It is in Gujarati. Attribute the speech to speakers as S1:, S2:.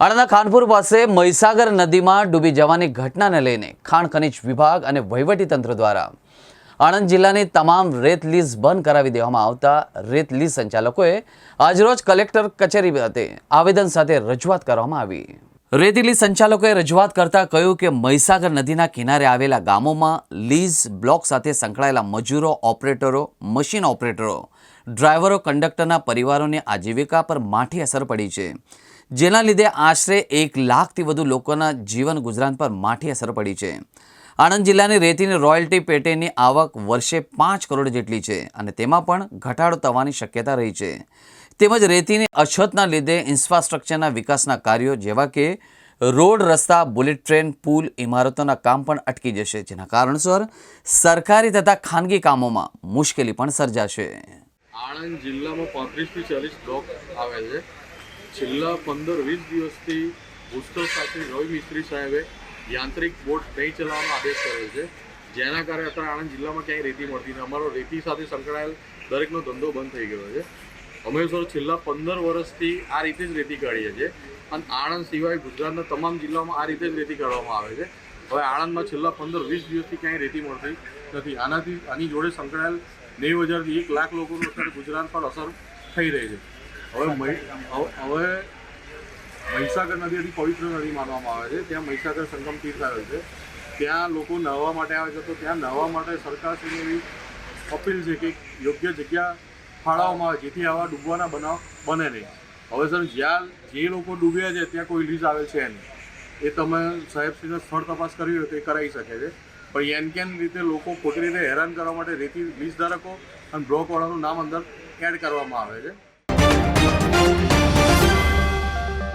S1: આણંદના ખાનપુર પાસે મહીસાગર નદીમાં ડૂબી જવાની ઘટનાને લઈને ખાણ ખનિજ વિભાગ અને વહીવટીતંત્ર દ્વારા આણંદ જિલ્લાની તમામ રેત લીઝ બંધ કરાવી દેવામાં આવતા રેત લીઝ સંચાલકોએ આજરોજ કલેક્ટર કચેરી ખાતે આવેદન સાથે રજૂઆત કરવામાં આવી. રેતીલી સંચાલકોએ રજૂઆત કરતા કહ્યું કે મહીસાગર નદીના કિનારે આવેલા ગામોમાં લીઝ બ્લોક સાથે સંકળાયેલા મજૂરો, ઓપરેટરો, મશીન ઓપરેટરો, ડ્રાઈવરો, કંડક્ટરના પરિવારોની આજીવિકા પર માઠી અસર પડી છે. જેના લીધે આશરે એક લાખથી વધુ લોકોના જીવન ગુજરાન પર માઠી અસર પડી છે. આણંદ જિલ્લાની રેતીની રોયલ્ટી પેટેની આવક વર્ષે પાંચ કરોડ જેટલી છે અને તેમાં પણ ઘટાડો થવાની શક્યતા રહી છે. તેમજ રેતીની અછતના લીધે ઇન્ફ્રાસ્ટ્રક્ચરના વિકાસના કાર્યો જેવા કે રોડ રસ્તા, બુલેટ ટ્રેન, પુલ, ઇમારતોના કામ પણ અટકી જશે, જેના કારણસર સરકારી તથા ખાનગી કામોમાં મુશ્કેલી પણ સર્જાશે.
S2: આણંદ જિલ્લામાં પાંત્રીસથી ચાલીસ બ્લોક આવે છે. છેલ્લા પંદર વીસ દિવસથી ભૂસ્તર સાથે રવિ મિસ્ત્રી સાહેબે યાંત્રિક બોટ નહીં ચલાવવાનો આદેશ કરેલ છે. જેના કારણે અત્યારે આણંદ જિલ્લામાં ક્યાંય રેતી મળતી નથી. અમારો રેતી સાથે સંકળાયેલ દરેકનો ધંધો બંધ થઈ ગયો છે. અમે સર છેલ્લા પંદર વર્ષથી આ રીતે જ રેતી કાઢીએ છીએ. અને આણંદ સિવાય ગુજરાતના તમામ જિલ્લામાં આ રીતે જ રેતી કાઢવામાં આવે છે. હવે આણંદમાં છેલ્લા પંદર વીસ દિવસથી ક્યાંય રેતી મળતી નથી. આનાથી, આની જોડે સંકળાયેલ નેવું હજારથી એક લાખ લોકોનું અત્યારે ગુજરાત પર અસર થઈ રહી છે. હવે- હવે મહીસાગર નદી હજી પવિત્ર નદી માનવામાં આવે છે. ત્યાં મહીસાગર સંગમ તીર્થ આવે છે. ત્યાં લોકો નહાવા માટે આવે છે. તો ત્યાં નહાવા માટે સરકારશ્રીને એવી અપીલ છે કે યોગ્ય જગ્યા ફાળવવામાં આવે, જેથી આવા ડૂબવાના બનાવ બને નહીં. હવે સર, જ્યાં જે લોકો ડૂબ્યા છે, ત્યાં કોઈ લીઝ આવે છે નહીં. એ તમે સાહેબશ્રીને સ્થળ તપાસ કરવી હોય તો એ કરાવી શકે છે. પણ એન કેન રીતે લોકો ખોટી રીતે હેરાન કરવા માટે રેતી લીઝ ધારકો અને બ્લોકવાળાનું નામ અંદર એડ કરવામાં આવે છે.